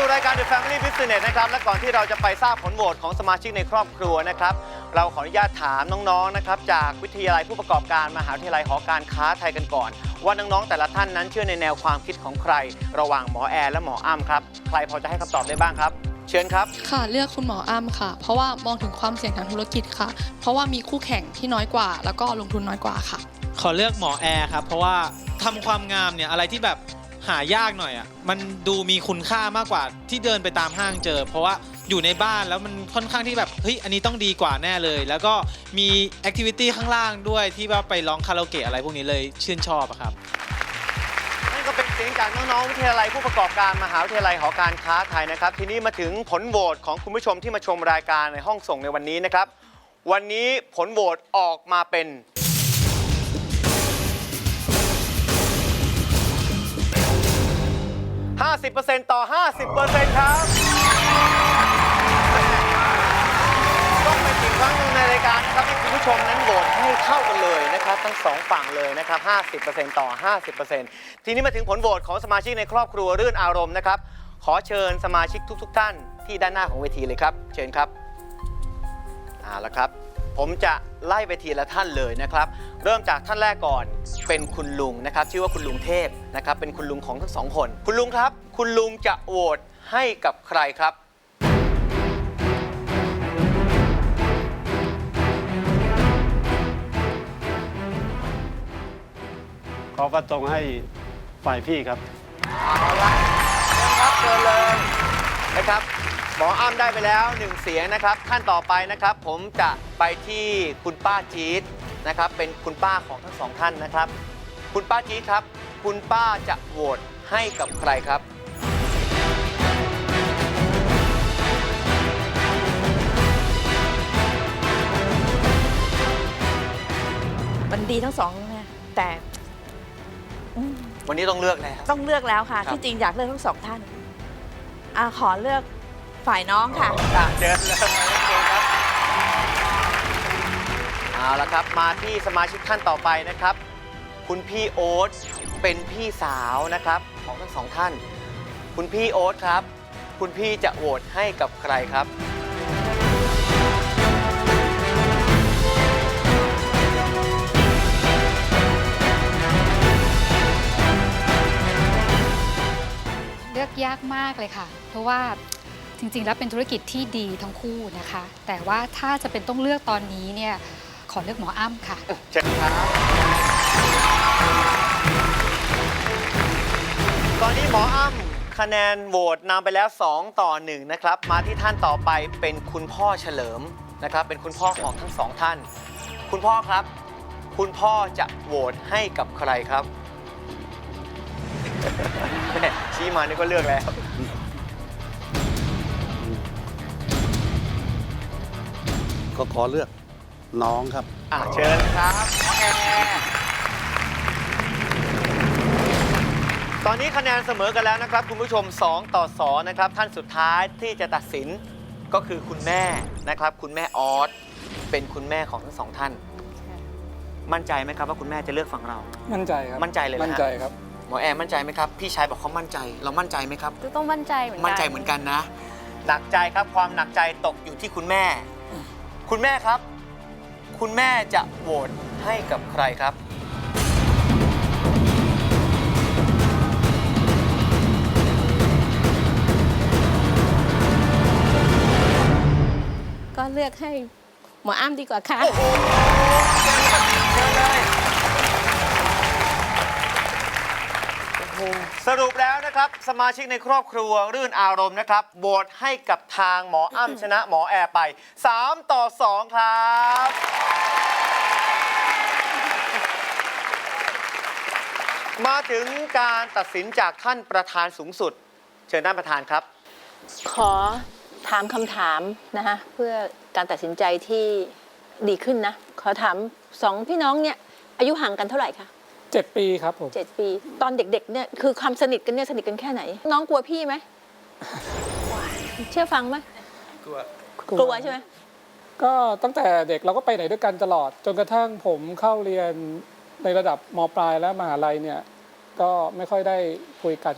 สู่รายการ The Family Business นะครับและก่อนที่เราจะไปทราบผลโหวตของสมาชิกในครอบครัวนะครับ เราขออนุญาตถามน้องๆนะครับจากวิทยาลัยผู้ประกอบการมหาวิทยาลัยหอการค้าไทยกันก่อน ว่าน้องๆแต่ละท่านนั้นเชื่อในแนวความคิดของใคร ระหว่างหมอแอร์และหมออ้ำครับ ใครพอจะให้คำตอบได้บ้างครับ เชิญครับ ค่ะเลือกคุณหมออ้ำค่ะ เพราะว่ามองถึงความเสี่ยงทางธุรกิจค่ะ เพราะว่ามีคู่แข่งที่น้อยกว่า แล้วก็ลงทุนน้อยกว่าค่ะ ขอเลือกหมอแอร์ครับ เพราะว่าทำความงามเนี่ยอะไรที่แบบ หายากหน่อยอะมันดูมีคุณค่ามากกว่าที่เดินไปตามห้างเจอ เพราะว่าอยู่ในบ้านแล้วมันค่อนข้างที่แบบเฮ้ยอันนี้ต้องดีกว่าแน่เลย แล้วก็มีแอคทิวิตี้ข้างล่างด้วยที่ว่าไปร้องคาราโอเกะอะไรพวกนี้เลยชื่นชอบอะครับ นั่นก็เป็นเสียงจากน้องๆวิทยาลัยผู้ประกอบการมหาวิทยาลัยหอการค้าไทยนะครับ ทีนี้มาถึงผลโหวตของคุณผู้ชมที่มาชมรายการในห้องส่งในวันนี้นะครับ วันนี้ผลโหวตออกมาเป็น 50%ต่อ 50%ครับต้องเป็นอีกครั้งหนึงในรายการนะครับที่คุณผู้ชมนั้นโหวตให้เข้ากันเลยนะครับ ทั้งสองฝั่งเลยนะครับ 50%ต่อ 50%ทีนี้มาถึงผลโหวตของสมาชิกในครอบครัวรื่นอารมณ์นะครับ ขอเชิญสมาชิกทุก ๆ ท่านที่ด้านหน้าของเวทีเลยครับ เชิญครับเอาละครับ ผมจะไล่ไปทีละท่านเลยนะครับ เริ่มจากท่านแรกก่อนเป็นคุณลุงนะครับ ชื่อว่าคุณลุงเทพนะครับ เป็นคุณลุงของทั้งสองคน คุณลุงครับ คุณลุงจะโหวตให้กับใครครับขอประตรงให้ฝ่ายพี่ครับ เอาละครับเชิญเลยนะครับ หมออ้ำได้ไปแล้วหนึ่งเสียงนะครับท่านต่อไปนะครับ ผมจะไปที่คุณป้าจี๊ดนะครับ เป็นคุณป้าของทั้งสองท่านนะครับ คุณป้าจี๊ดครับ คุณป้าจะโหวตให้กับใครครับมันดีทั้งสองนะแต่อืมวันนี้ต้องเลือกแล้ว ต้องเลือกแล้วค่ะ ครับ ที่จริงอยากเลือกทั้งสองท่านอะขอเลือก ฝ่ายน้องค่ะอะเชิญเลยเชิญครับเอาละครับมาที่สมาชิกท่านต่อไปนะครับ คุณพี่โอ๊ตเป็นพี่สาวนะครับของทั้งสองท่าน คุณพี่โอ๊ตครับ คุณพี่จะโหวตให้กับใครครับ เลือกยากมากเลยค่ะ เพราะว่า จริงๆ แล้วเป็นธุรกิจที่ดีทั้งคู่นะคะ แต่ว่าถ้าจะเป็นต้องเลือกตอนนี้เนี่ยขอเลือกหมออ้ำค่ะ เชิญครับตอนนี้หมออ้ำคะแนนโหวตนำไปแล้ว 2 ต่อ 1 นะครับ มาที่ท่านต่อไปเป็นคุณพ่อเฉลิมนะครับ เป็นคุณพ่อของทั้งสองท่าน คุณพ่อครับ คุณพ่อจะโหวตให้กับใครครับแม่ชี้มานี่ก็เลือกแล้ว ก็ขอเลือกน้องครับ อะเชิญครับหมอแอร์ตอนนี้คะแนนเสมอกันแล้วนะครับ คุณผู้ชม 2 ต่อ 2 นะครับ ท่านสุดท้ายที่จะตัดสินก็คือคุณแม่นะครับ คุณแม่ออสเป็นคุณแม่ของทั้งสองท่าน มั่นใจไหมครับว่าคุณแม่จะเลือกฝั่งเรา มั่นใจครับ มั่นใจเลยเหรอฮะ มั่นใจครับ หมอแอร์มั่นใจไหมครับ พี่ชายบอกเขามั่นใจ เรามั่นใจไหมครับต้องมั่นใจเหมือนกัน มั่นใจเหมือนกันนะ หนักใจครับความหนักใจตกอยู่ที่คุณแม่ คุณแม่ครับ คุณแม่จะโหวตให้กับใครครับ ก็เลือกให้หมออ้ำดีกว่าค่ะ สรุปแล้วนะครับ สมาชิกในครอบครัวรื่นอารมณ์นะครับโหวตให้กับทางหมออ้ำชนะหมอแอร์ไป 3 ต่อ 2 ครับ มาถึงการตัดสินจากท่านประธานสูงสุด เชิญท่านประธานครับ ขอถามคำถามนะคะเพื่อการตัดสินใจที่ดีขึ้นนะ ขอถามสองพี่น้องเนี่ยอายุห่างกันเท่าไหร่คะ 7ปีครับผม เจ็ดปี ตอนเด็กๆเนี่ยคือความสนิทกันเนี่ยสนิทกันแค่ไหน น้องกลัวพี่ไหมเชื่อฟังไหมกลัวกลัวใช่ไหมก็ตั้งแต่เด็กเราก็ไปไหนด้วยกันตลอด จนกระทั่งผมเข้าเรียนในระดับมปลายและมหาลัยเนี่ยก็ไม่ค่อยได้คุยกัน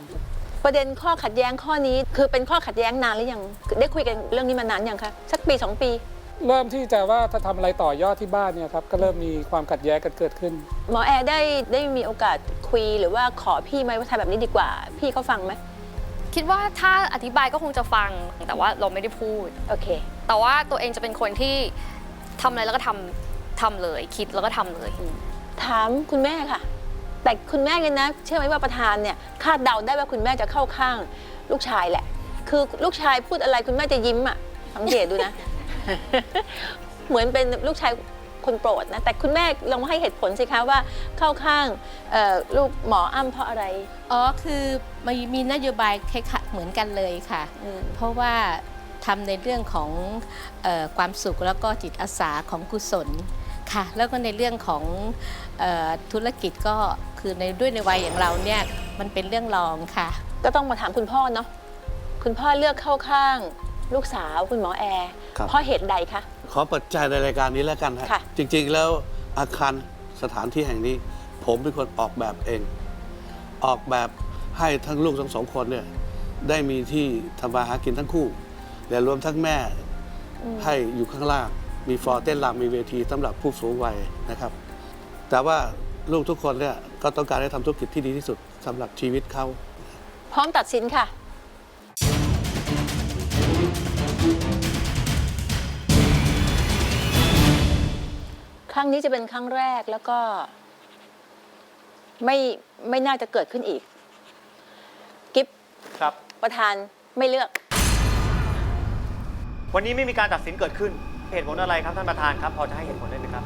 ประเด็นข้อขัดแย้งข้อนี้ คือเป็นข้อขัดแย้งนานหรือยังได้คุยกันเรื่องนี้มานานยังคะสักปีสองปี เริ่มที่จะว่าถ้าทำอะไรต่อยอดที่บ้านเนี่ยครับก็เริ่มมีความขัดแย้งกันเกิดขึ้น หมอแอร์ได้ได้มีโอกาสคุยหรือว่าขอพี่ไหมว่าทำแบบนี้ดีกว่า พี่เขาฟังไหมคิดว่าถ้าอธิบายก็คงจะฟังแต่ว่าเราไม่ได้พูด โอเค แต่ว่าตัวเองจะเป็นคนที่ทำอะไรแล้วก็ทำทำเลย คิดแล้วก็ทำเลย ถามคุณแม่ค่ะ แต่คุณแม่เนี่ยนะ เชื่อไหมว่าประธานเนี่ยคาดเดาได้ว่าคุณแม่จะเข้าข้าง ลูกชายแหละ คือลูกชายพูดอะไรคุณแม่จะยิ้มอะสังเกตดูนะ เหมือนเป็นลูกชายคนโปรดนะแต่คุณแม่ลองให้เหตุผลสิคะว่าเข้าข้างเอ่อลูกหมออ้ำเพราะอะไร อ๋อคือมีมีนโยบายคล้ายๆเหมือนกันเลยค่ะอืมเพราะว่าทำในเรื่องของเออความสุขแล้วก็จิตอาสาของกุศลค่ะ แล้วก็ในเรื่องของเออธุรกิจก็คือในด้วยในวัยอย่างเราเนี่ยมันเป็นเรื่องรองค่ะ ก็ต้องมาถามคุณพ่อเนาะคุณพ่อเลือกเข้าข้าง ลูกสาวคุณหมอแอร์ครับ เพราะเหตุใดคะ ขอเปิดใจในรายการนี้แล้วกันฮะค่ะ จริงๆแล้วอาคารสถานที่แห่งนี้ ผมเป็นคนออกแบบเอง ออกแบบให้ทั้งลูกทั้งสองคนเนี่ยได้มีที่ทำมาหากินทั้งคู่ และรวมทั้งแม่ให้อยู่ข้างล่าง มีฟลอร์เต้นรำมีเวทีสำหรับผู้สูงวัยนะครับ แต่ว่าลูกทุกคนเนี่ยก็ต้องการให้ทำธุรกิจที่ดีที่สุดสำหรับชีวิตเขา พร้อมตัดสินค่ะ ครั้งนี้จะเป็นครั้งแรกแล้วก็ ไม่ไม่น่าจะเกิดขึ้นอีก กิฟครับ ประธานไม่เลือก วันนี้ไม่มีการตัดสินเกิดขึ้น เหตุผลอะไรครับท่านประธานครับ พอจะให้เหตุผลได้ไหมครับ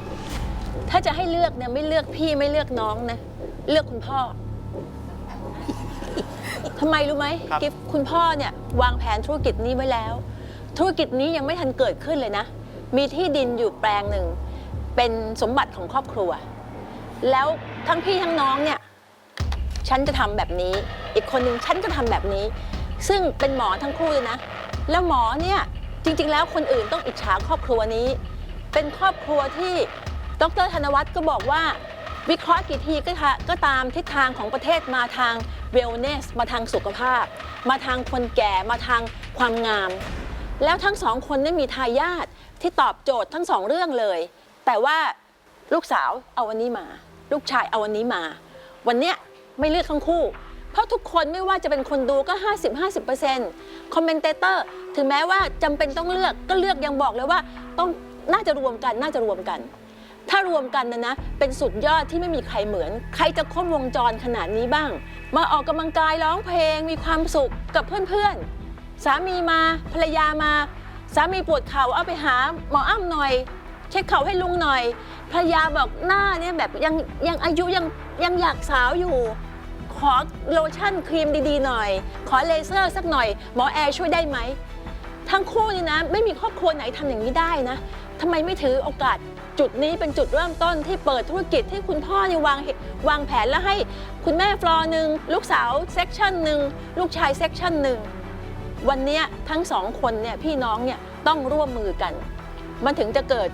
ถ้าจะให้เลือกเนี่ยไม่เลือกพี่ไม่เลือกน้องนะ เลือกคุณพ่อทำไมรู้ไหมครับ กิฟคุณพ่อเนี่ยวางแผนธุรกิจนี้ไว้แล้ว ธุรกิจนี้ยังไม่ทันเกิดขึ้นเลยนะ มีที่ดินอยู่แปลงหนึ่ง เป็นสมบัติของครอบครัว แล้วทั้งพี่ทั้งน้องเนี่ยฉันจะทำแบบนี้ อีกคนหนึ่งฉันก็ทำแบบนี้ ซึ่งเป็นหมอทั้งคู่เลยนะ แล้วหมอเนี่ยจริง ๆ แล้วคนอื่นต้องอิจฉาครอบครัวนี้ เป็นครอบครัวที่ดรธนวัฒน์ก็บอกว่า วิเคราะห์กี่ทีก็ทก็ตามทิศทางของประเทศมาทาง wellness มาทางสุขภาพ มาทางคนแก่มาทางความงาม แล้วทั้งสองคนได้มีทายาทที่ตอบโจทย์ทั้งสองเรื่องเลย แต่ว่าลูกสาวเอาวันนี้มา ลูกชายเอาวันนี้มา วันเนี้ยไม่เลือกทั้งคู่ เพราะทุกคนไม่ว่าจะเป็นคนดูก็ 50-50%คอมเมนเตเตอร์ถึงแม้ว่าจำเป็นต้องเลือกก็เลือกยังบอกเลยว่าต้องน่าจะรวมกันน่าจะรวมกัน ถ้ารวมกันนะนะ เป็นสุดยอดที่ไม่มีใครเหมือน ใครจะครบวงจรขนาดนี้บ้าง มาออกกำลังกายร้องเพลงมีความสุขกับเพื่อนๆ สามีมาภรรยามา สามีปวดเข่าเอาไปหาหมออ้ำหน่อย ช็คเข่าให้ลุงหน่อยภรรยาบอกหน้าเนี่ยแบบยังยังอายุยังยังอยากสาวอยู่ ขอโลชั่นครีมดีๆหน่อย ขอเลเซอร์สักหน่อย หมอแอร์ช่วยได้ไหม ทั้งคู่นี่นะ ไม่มีครอบครัวไหนทำอย่างนี้ได้นะทำไมไม่ถือโอกาสจุดนี้เป็นจุดเริ่มต้นที่เปิดธุรกิจที่คุณพ่อเนี่ยวางวางแผนแล้วให้คุณแม่ฟลอร์หนึ่งลูกสาวเซกชันหนึ่งลูกชายเซกชันหนึ่งวันเนี้ยทั้งสองคนเนี่ยพี่น้องเนี่ยต้องร่วมมือกัน มันถึงจะเกิด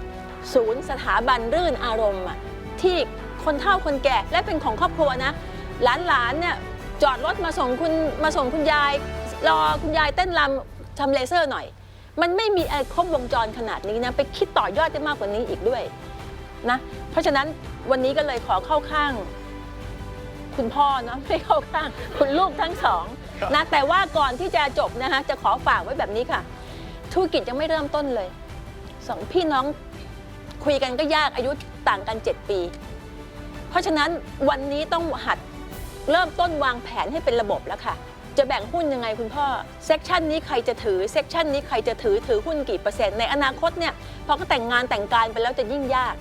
ศูนย์สถาบันรื่นอารมณ์อะที่คนเฒ่าคนแก่และเป็นของครอบครัวนะ หลานๆเนี่ยจอดรถมาส่งคุณมาส่งคุณยาย รอคุณยายเต้นรำทำเลเซอร์หน่อย มันไม่มีอะไรครบวงจรขนาดนี้นะไปคิดต่อยอดได้มากกว่านี้อีกด้วยนะเพราะฉะนั้นวันนี้ก็เลยขอเข้าข้าง คุณพ่อเนาะไม่เข้าข้าง คุณลูกทั้งสองนะแต่ว่าก่อนที่จะจบนะคะจะขอฝากไว้แบบนี้ค่ะ ธุรกิจยังไม่เริ่มต้นเลยสองพี่น้อง คุยกันก็ยากอายุต่างกัน 7 ปี เพราะฉะนั้นวันนี้ต้องหัดเริ่มต้นวางแผนให้เป็นระบบแล้วค่ะ จะแบ่งหุ้นยังไงคุณพ่อ เซกชันนี้ใครจะถือ เซกชันนี้ใครจะถือถือหุ้นกี่เปอร์เซ็นต์ในอนาคตเนี่ยพอเขาแต่งงานแต่งการไปแล้วจะยิ่งยาก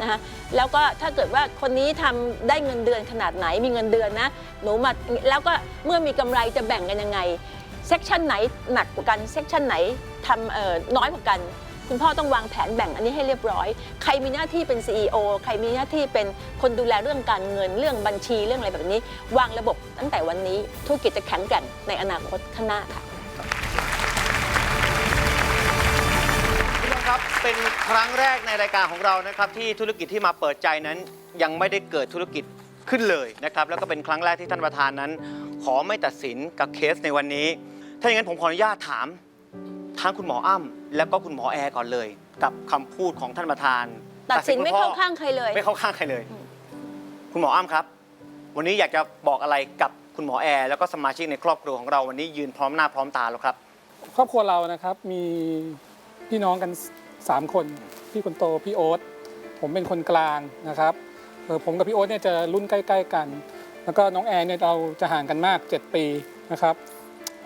นะคะแล้วก็ถ้าเกิดว่าคนนี้ทำได้เงินเดือนขนาดไหนมีเงินเดือนนะหนูมาแล้วก็เมื่อมีกำไรจะแบ่งกันยังไงเซกชันไหนหนักกว่ากันเซกชันไหนทำเออน้อยกว่ากัน คุณพ่อต้องวางแผนแบ่งอันนี้ให้เรียบร้อย ใครมีหน้าที่เป็น CEO ใครมีหน้าที่เป็นคนดูแลเรื่องการเงินเรื่องบัญชีเรื่องอะไรแบบนี้ วางระบบตั้งแต่วันนี้ธุรกิจจะแข็งแกร่งในอนาคตข้างหน้าค่ะคุณผู้ชมครับเป็นครั้งแรกในรายการของเรานะครับที่ธุรกิจที่มาเปิดใจนั้น ยังไม่ได้เกิดธุรกิจขึ้นเลยนะครับแล้วก็เป็นครั้งแรกที่ท่านประธานนั้น ขอไม่ตัดสินกับเคสในวันนี้ ถ้าอย่างนั้นผมขออนุญาตถาม ทั้งคุณหมออ้ำแล้วก็คุณหมอแอร์ก่อนเลย กับคำพูดของท่านประธานตัดสินไม่คุณพ่อเข้าข้างใครเลย ไม่เข้าข้างใครเลยคุณหมออ้ำครับ วันนี้อยากจะบอกอะไรกับคุณหมอแอร์แล้วก็สมาชิกในครอบครัวของเราวันนี้ยืนพร้อมหน้าพร้อมตาแล้วครับ ครอบครัวเรานะครับมีพี่น้องกัน 3 คน พี่คนโตพี่โอ๊ตผมเป็นคนกลางนะครับเออผมกับพี่โอ๊ตเนี่ยจะรุ่นใกล้ ๆกัน แล้วก็น้องแอนเนี่ยเราจะห่างกันมาก 7 ปีนะครับ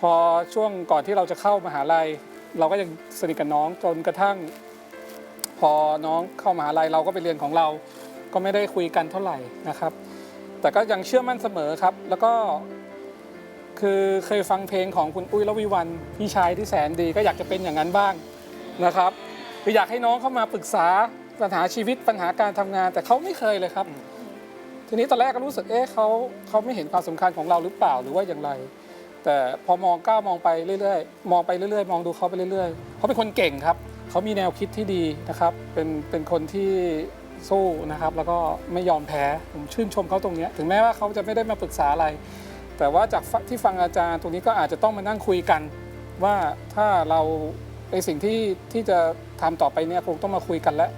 พอช่วงก่อนที่เราจะเข้ามหาลัย เราก็ยังสนิทกับน้องจนกระทั่ง พอน้องเข้ามหาลัยเราก็ไปเรียนของเรา ก็ไม่ได้คุยกันเท่าไหร่นะครับ แต่ก็ยังเชื่อมั่นเสมอครับ แล้วก็คือเคยฟังเพลงของคุณอุ้ยละวิวันพี่ชายที่แสนดีก็อยากจะเป็นอย่างนั้นบ้างนะครับคืออยากให้น้องเข้ามาปรึกษาปัญหาชีวิตปัญหาการทำงาน แต่เขาไม่เคยเลยครับ ทีนี้ตอนแรกก็รู้สึกเอ๊ะเขาเขาไม่เห็นความสำคัญของเราหรือเปล่าหรือว่าอย่างไร แต่พอมองก้าวมองไปเรื่อยๆ มองไปเรื่อยๆ มองดูเขาไปเรื่อยๆเขาเป็นคนเก่งครับเขามีแนวคิดที่ดีนะครับ เป็นเป็นคนที่สู้นะครับ แล้วก็ไม่ยอมแพ้ผมชื่นชมเขาตรงนี้ถึงแม้ว่าเขาจะไม่ได้มาปรึกษาอะไร แต่ว่าจากที่ฟังอาจารย์ตรงนี้ก็อาจจะต้องมานั่งคุยกัน ว่าถ้าเราในสิ่งที่ที่จะทำต่อไปเนี่ยคงต้องมาคุยกันแล้ว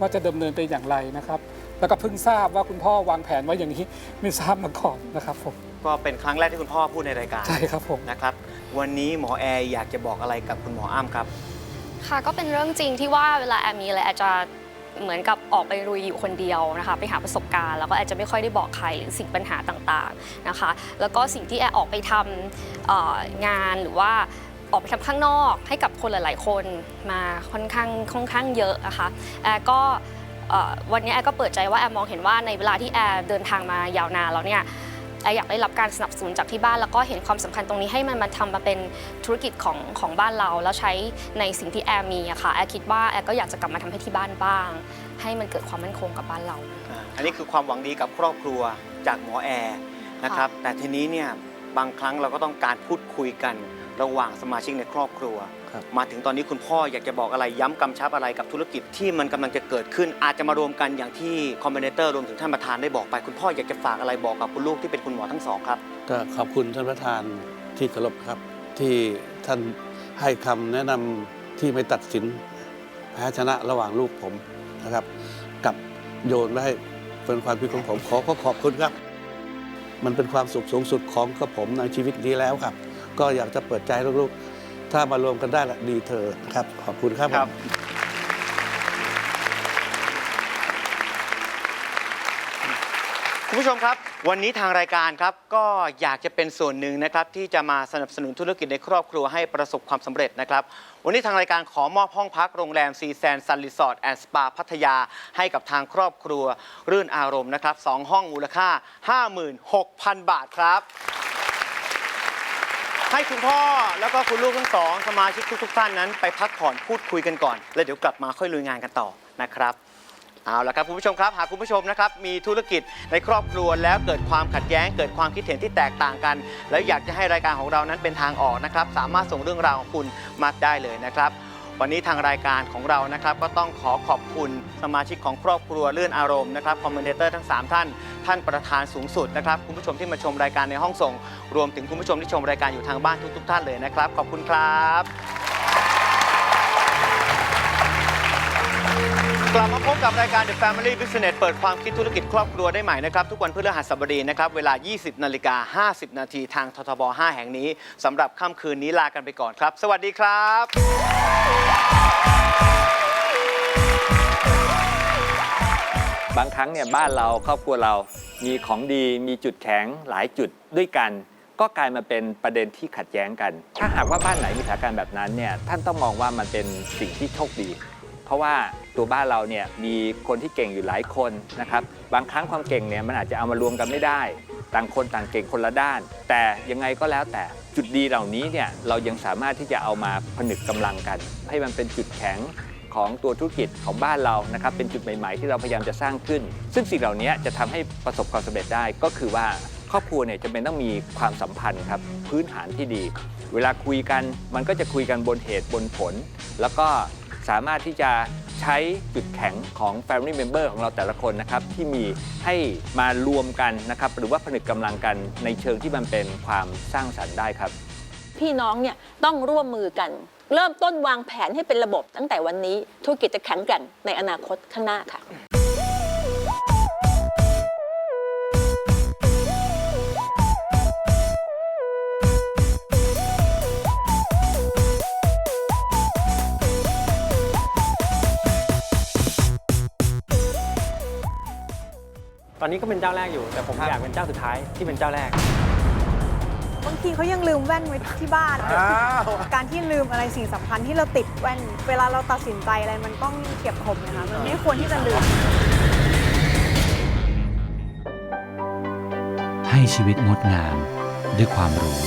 ว่าจะดำเนินไปอย่างไรนะครับ แล้วก็เพิ่งทราบว่าคุณพ่อวางแผนไว้อย่างนี้ไม่ทราบมาก่อนนะครับผมก็เป็นครั้งแรกที่คุณพ่อพูดในรายการใช่ครับผมนะครับ วันนี้หมอแอร์อยากจะบอกอะไรกับคุณหมออ้ำครับ ค่ะก็เป็นเรื่องจริงที่ว่าเวลาแอมมีอะไรแอมจะเหมือนกับออกไปลุยอยู่คนเดียวนะคะไปหาประสบการณ์แล้วก็แอมจะไม่ค่อยได้บอกใครหรือสิ่งปัญหาต่างๆนะคะ แล้วก็สิ่งที่แอมออกไปทำเอ่องานหรือว่าออกไปทำข้างนอกให้กับคนหลาย ๆ คนมาค่อนข้างค่อนข้างเยอะนะคะแอมก็เอ่อ วันนี้แอมก็เปิดใจว่าแอมมองเห็นว่าในเวลาที่แอมเดินทางมายาวนานแล้วเนี่ยแอร์อยากได้รับการสนับสนุนจากที่บ้านแล้วก็เห็นความสำคัญตรงนี้ให้มันมาทำมาเป็นธุรกิจของของบ้านเรา แล้วใช้ในสิ่งที่แอร์มีอะค่ะแอร์คิดว่าแอร์ก็อยากจะกลับมาทำให้ที่บ้านบ้าง ให้มันเกิดความมั่นคงกับบ้านเราอ่าอันนี้คือความหวังดีกับครอบครัวจากหมอแอร์นะครับแต่ทีนี้เนี่ยบางครั้งเราก็ต้องการพูดคุยกัน ระหว่างสมาชิกในครอบครัว ครับ มาถึงตอนนี้คุณพ่ออยากจะบอกอะไรย้ำกำชับอะไรกับธุรกิจที่มันกำลังจะเกิดขึ้น อาจจะมารวมกันอย่างที่คอมเมนเตอร์รวมถึงท่านประธานได้บอกไป คุณพ่ออยากจะฝากอะไรบอกกับคุณลูกที่เป็นคุณหมอทั้งสองครับ ก็ขอบคุณท่านประธานที่เคารพครับ ที่ท่านให้คำแนะนำที่ไม่ตัดสินแพ้ชนะระหว่างลูกผมนะครับกับโยนไว้ให้เป็นความคิดของผมขอก็ขอบคุณครับ มันเป็นความสุขสูงสุดของกับผมในชีวิตนี้แล้วครับ ก็อยากจะเปิดใจให้ลูกๆ ถ้ามารวมกันได้ละดีเธอนะครับ ขอบคุณครับครับ คุณผู้ชมครับ วันนี้ทางรายการครับก็อยากจะเป็นส่วนหนึ่งนะครับ ที่จะมาสนับสนุนธุรกิจในครอบครัวให้ประสบความสำเร็จนะครับ วันนี้ทางรายการขอมอบห้องพักโรงแรมซีแซนซันรีสอร์ทแอนด์สปาพัทยา ให้กับทางครอบครัว รื่นอารมณ์นะครับสองห้องมูลค่า 56,000 บาทครับ ให้คุณพ่อแล้วก็คุณลูกทั้งสองสมาชิกทุก ๆ ท่านนั้น ไปพักผ่อนพูดคุยกันก่อน แล้วเดี๋ยวกลับมาค่อยลุยงานกันต่อนะครับเอาละครับคุณผู้ชมครับหากคุณผู้ชมนะครับมีธุรกิจในครอบครัวแล้วเกิดความขัดแย้ง เกิดความคิดเห็นที่แตกต่างกัน แล้วอยากจะให้รายการของเรานั้นเป็นทางออกนะครับสามารถส่งเรื่องราวของคุณมาได้เลยนะครับ วันนี้ทางรายการของเรานะครับก็ต้องขอขอบคุณสมาชิกของครอบครัวเลื่อนอารมณ์นะครับคอมเมนเตอร์ทั้ง 3 ท่าน ท่านประธานสูงสุดนะครับคุณผู้ชมที่มาชมรายการในห้องส่ง รวมถึงคุณผู้ชมที่ชมรายการอยู่ทางบ้านทุก ๆ ท่านเลยนะครับ ขอบคุณครับ ลับมาพบกับรายการ The Family Business เปิดความคิดธุรกิจครอบครัวได้ใหม่นะครับ ทุกวันพฤหัสบดีนะครับ เวลา 20 นาฬิกา 50 นาทีทางททบ 5 แห่งนี้สำหรับค่ำคืนนี้ลากันไปก่อนครับ สวัสดีครับบางครั้งเนี่ยบ้านเราครอบครัวเรามีของดีมีจุดแข็งหลายจุดด้วยกัน ก็กลายมาเป็นประเด็นที่ขัดแย้งกัน ถ้าหากว่าบ้านไหนมีสถานการณ์แบบนั้นเนี่ยท่านต้องมองว่ามันเป็นสิ่งที่โชคดี เพราะว่าตัวบ้านเราเนี่ยมีคนที่เก่งอยู่หลายคนนะครับบางครั้งความเก่งเนี่ยมันอาจจะเอามารวมกันไม่ได้ ต่างคนต่างเก่งคนละด้าน แต่ยังไงก็แล้วแต่จุดดีเหล่านี้เนี่ยเรายังสามารถที่จะเอามาผนึกกำลังกัน ให้มันเป็นจุดแข็งของตัวธุรกิจของบ้านเรานะครับเป็นจุดใหม่ ๆ ที่เราพยายามจะสร้างขึ้น ซึ่งสิ่งเหล่านี้จะทำให้ประสบความสำเร็จได้ก็คือว่าครอบครัวเนี่ยจะเป็นต้องมีความสัมพันธ์ครับพื้นฐานที่ดี เวลาคุยกันมันก็จะคุยกันบนเหตุบนผล แล้วก็ สามารถที่จะใช้จุดแข็งของ Family Member ของเราแต่ละคนนะครับที่มีให้มารวมกันนะครับหรือว่าผนึกกำลังกันในเชิงที่มันเป็นความสร้างสรรค์ได้ครับ พี่น้องเนี่ยต้องร่วมมือกัน เริ่มต้นวางแผนให้เป็นระบบตั้งแต่วันนี้ธุรกิจจะแข็งแกร่งในอนาคตข้างหน้าค่ะ ตอนนี้ก็เป็นเจ้าแรกอยู่ แต่ผมอยากเป็นเจ้าสุดท้ายที่เป็นเจ้าแรก บางทีเขายังลืมแว่นไว้ที่บ้านการที่ลืมอะไรสิ่งสำคัญที่เราติดแว่น เวลาเราตัดสินใจอะไรมันต้องเก็บผมนะคะมันไม่ควรที่จะลืม ให้ชีวิตงดงามด้วยความรู้